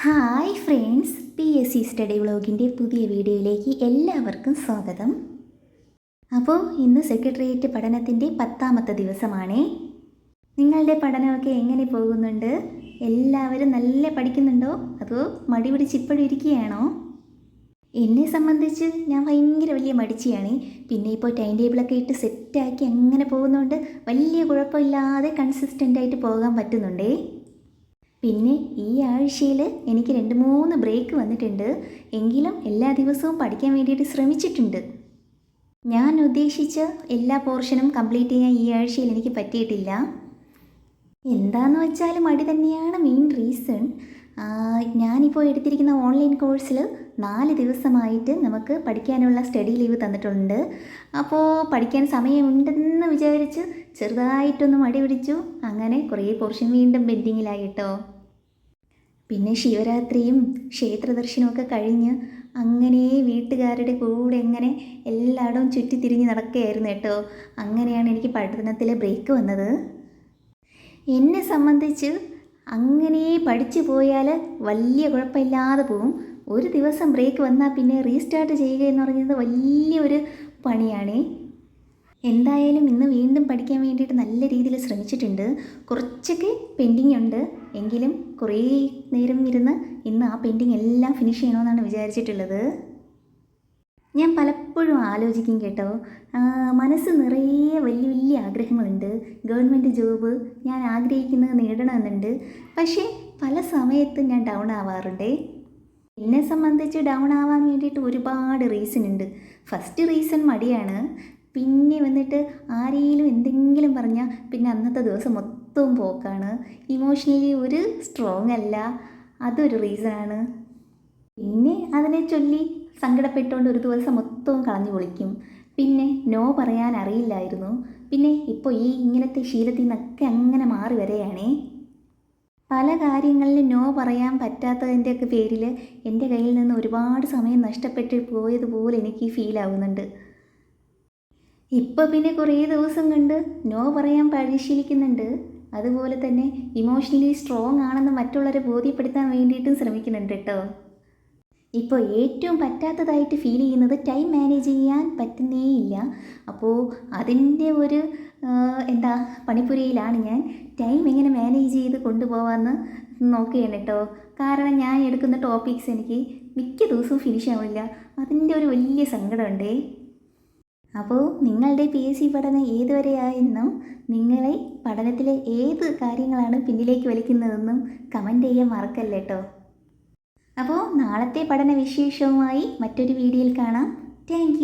Hi friends P S C study വ്ളോഗിന്റെ പുതിയ വീഡിയോയിലേക്ക് എല്ലാവർക്കും സ്വാഗതം. അപ്പോൾ ഇന്ന് സെക്രട്ടേറിയറ്റ് പഠനത്തിന്റെ പത്താമത്തെ ദിവസമാണേ. നിങ്ങളുടെ പഠനമൊക്കെ എങ്ങനെ പോകുന്നുണ്ട്? എല്ലാവരും നല്ല പഠിക്കുന്നുണ്ടോ? അതോ മടി പിടിച്ച് ഇപ്പോഴും ഇരിക്കുകയാണോ? എന്നെ സംബന്ധിച്ച് ഞാൻ ഭയങ്കര വലിയ മടിച്ചിയാണ്. പിന്നെ ഇപ്പോൾ ടൈം ടേബിളൊക്കെ ഇട്ട് സെറ്റാക്കി അങ്ങനെ പോകുന്നതുകൊണ്ട് വലിയ കുഴപ്പമില്ലാതെ കൺസിസ്റ്റന്റായിട്ട് പോകാൻ പറ്റുന്നുണ്ടേ. പിന്നെ ഈ ആഴ്ചയിൽ എനിക്ക് രണ്ട് മൂന്ന് ബ്രേക്ക് വന്നിട്ടുണ്ട്. എങ്കിലും എല്ലാ ദിവസവും പഠിക്കാൻ വേണ്ടിയിട്ട് ശ്രമിച്ചിട്ടുണ്ട്. ഞാൻ ഉദ്ദേശിച്ച എല്ലാ പോർഷനും കംപ്ലീറ്റ് ചെയ്യാൻ ഈ ആഴ്ചയിൽ എനിക്ക് പറ്റിയിട്ടില്ല. എന്താന്ന് വെച്ചാൽ മടി തന്നെയാണ് മെയിൻ റീസൺ ഞാനിപ്പോൾ എടുത്തിരിക്കുന്ന ഓൺലൈൻ കോഴ്സിൽ നാല് ദിവസമായിട്ട് നമുക്ക് പഠിക്കാനുള്ള സ്റ്റഡി ലീവ് തന്നിട്ടുണ്ട്. അപ്പോൾ പഠിക്കാൻ സമയമുണ്ടെന്ന് വിചാരിച്ച് ചെറുതായിട്ടൊന്ന് മടി പിടിച്ചു. അങ്ങനെ കുറേ പോർഷൻ വീണ്ടും ബെൻഡിങ്ങിലായി കേട്ടോ. പിന്നെ ശിവരാത്രിയും ക്ഷേത്ര ദർശനമൊക്കെ കഴിഞ്ഞ് അങ്ങനെ വീട്ടുകാരുടെ കൂടെ എങ്ങനെ എല്ലായിടവും ചുറ്റിത്തിരിഞ്ഞ് നടക്കുകയായിരുന്നു കേട്ടോ. അങ്ങനെയാണ് എനിക്ക് പഠനത്തിലെ ബ്രേക്ക് വന്നത്. എന്നെ സംബന്ധിച്ച് അങ്ങനെ പഠിച്ചു പോയാൽ വലിയ കുഴപ്പമില്ലാതെ പോവും ഒരു ദിവസം ബ്രേക്ക് വന്നാൽ പിന്നെ റീസ്റ്റാർട്ട് ചെയ്യുക എന്ന് പറയുന്നത് വലിയൊരു പണിയാണേ. എന്തായാലും ഇന്ന് വീണ്ടും പഠിക്കാൻ വേണ്ടിയിട്ട് നല്ല രീതിയിൽ ശ്രമിച്ചിട്ടുണ്ട്. കുറച്ചൊക്കെ പെൻഡിങ് ഉണ്ട്. എങ്കിലും കുറേ നേരം ഇരുന്ന് ഇന്ന് ആ പെൻഡിങ് എല്ലാം ഫിനിഷ് ചെയ്യണമെന്നാണ് വിചാരിച്ചിട്ടുള്ളത്. ഞാൻ പലപ്പോഴും ആലോചിക്കും കേട്ടോ. മനസ്സ് നിറയെ വലിയ വലിയ ആഗ്രഹങ്ങളുണ്ട്. ഗവൺമെന്റ് ജോബ് ഞാൻ ആഗ്രഹിക്കുന്നത് നേടണമെന്നുണ്ട്. പക്ഷേ പല സമയത്തും ഞാൻ ഡൗൺ ആവാറുണ്ടേ. എന്നെ സംബന്ധിച്ച് ഡൗൺ ആവാൻ വേണ്ടിയിട്ട് ഒരുപാട് റീസൺ ഉണ്ട്. ഫസ്റ്റ് റീസൺ മടിയാണ്. പിന്നെ വന്നിട്ട് ആരെങ്കിലും എന്തെങ്കിലും പറഞ്ഞാൽ പിന്നെ അന്നത്തെ ദിവസം മൊത്തവും പോക്കാണ്. ഇമോഷണലി ഒരു സ്ട്രോങ് അല്ല. അതൊരു റീസണാണ് പിന്നെ അതിനെ ചൊല്ലി സങ്കടപ്പെട്ടുകൊണ്ട് ഒരു ദിവസം മൊത്തവും കളഞ്ഞു പൊളിക്കും. പിന്നെ നോ പറയാൻ അറിയില്ലായിരുന്നു. പിന്നെ ഇപ്പോൾ ഈ ഇങ്ങനത്തെ ശീലത്തിൽ നിന്നൊക്കെ അങ്ങനെ മാറി വരെയാണേ. പല കാര്യങ്ങളിലും നോ പറയാൻ പറ്റാത്തതിന്റെയൊക്കെ പേരിൽ എന്റെ കയ്യിൽ നിന്ന് ഒരുപാട് സമയം നഷ്ടപ്പെട്ട് പോയതുപോലെ എനിക്ക് ഫീൽ ആവുന്നുണ്ട്. ഇപ്പോൾ പിന്നെ കുറേ ദിവസം കണ്ട് നോ പറയാൻ പരിശീലിക്കുന്നുണ്ട്. അതുപോലെ തന്നെ ഇമോഷണലി സ്ട്രോങ് ആണെന്ന് മറ്റുള്ളവരെ ബോധ്യപ്പെടുത്താൻ വേണ്ടിയിട്ടും ശ്രമിക്കുന്നുണ്ട് കേട്ടോ. ഇപ്പോൾ ഏറ്റവും പറ്റാത്തതായിട്ട് ഫീൽ ചെയ്യുന്നത് ടൈം മാനേജ് ചെയ്യാൻ പറ്റുന്നേയില്ല. അപ്പോൾ അതിന്റെ ഒരു എന്താ പണിപ്പുരയിലാണ് ഞാൻ ടൈം എങ്ങനെ മാനേജ് ചെയ്ത് കൊണ്ടുപോകാമെന്ന് നോക്കുകയാണ് കേട്ടോ. കാരണം ഞാൻ എടുക്കുന്ന ടോപ്പിക്സ് എനിക്ക് മിക്ക ദിവസവും ഫിനിഷ് ആവില്ല അതിന്റെ ഒരു വലിയ സങ്കടമുണ്ടേ. അപ്പോൾ നിങ്ങളുടെ പി എസ് സി പഠനം ഏതുവരെയായെന്നും നിങ്ങളെ പഠനത്തിലെ ഏത് കാര്യങ്ങളാണ് പിന്നിലേക്ക് വലിക്കുന്നതെന്നും കമന്റ് ചെയ്യാൻ മറക്കല്ലേ കേട്ടോ. അപ്പോൾ നാളത്തെ പഠന വിശേഷവുമായി മറ്റൊരു വീഡിയോയിൽ കാണാം. താങ്ക്